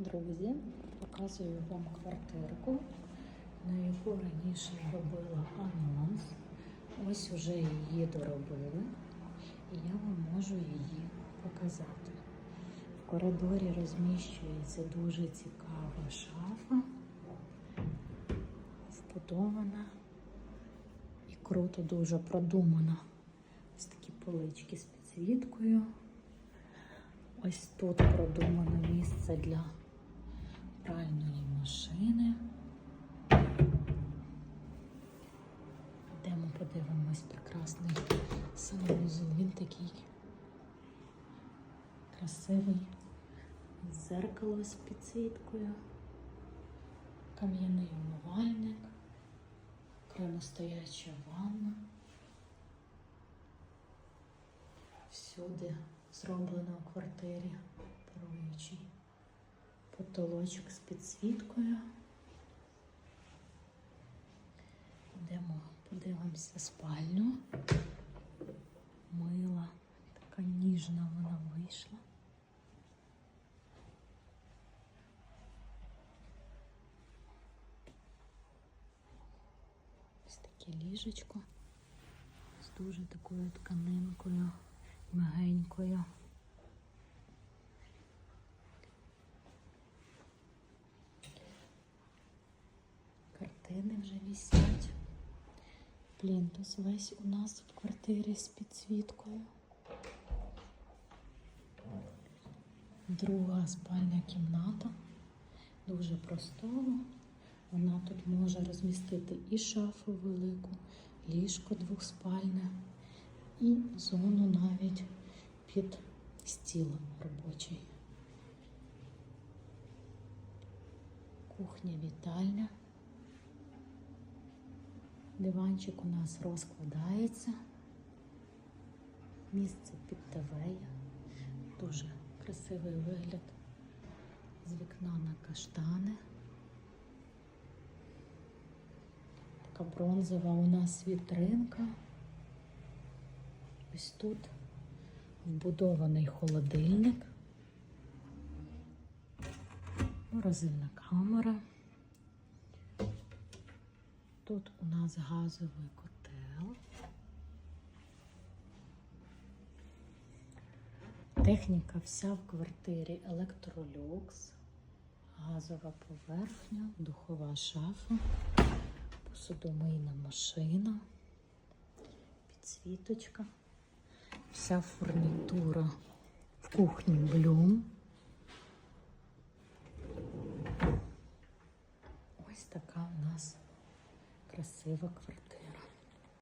Друзі, показую вам квартирку, на яку раніше робила анонс. Ось уже її доробили, і я вам можу її показати. В коридорі розміщується дуже цікава шафа, вбудована і круто дуже продумана. Ось такі полички з підсвіткою. Ось тут продумане місце для пральної машини. Йдемо подивимось прекрасний санвузол. Він такий красивий. Зеркало з підсвіткою, кам'яний умивальник, окремо стояча ванна. Всюди зроблено у квартирі паруючий потолочок з підсвіткою. Йдемо, подивимося спальню. Мила, така ніжна вона вийшла. Ось таке ліжечко з дуже такою тканинкою мягенькою. Картини вже висять. Плінтус весь у нас в квартирі з підсвіткою. Друга спальня кімната. Дуже простора. Вона тут може розмістити і шафу велику, ліжко двохспальне, і зону навіть під стіл робочий. Кухня, вітальня. Диванчик у нас розкладається. Місце під ТВ. Дуже красивий вигляд з вікна на каштани. Така бронзова у нас вітринка. Ось тут вбудований холодильник, морозильна камера. Тут у нас газовий котел. Техніка вся в квартирі електролюкс, газова поверхня, духова шафа, посудомийна машина, підсвіточка, вся фурнітура в кухні блюм. Ось така у нас красива квартира.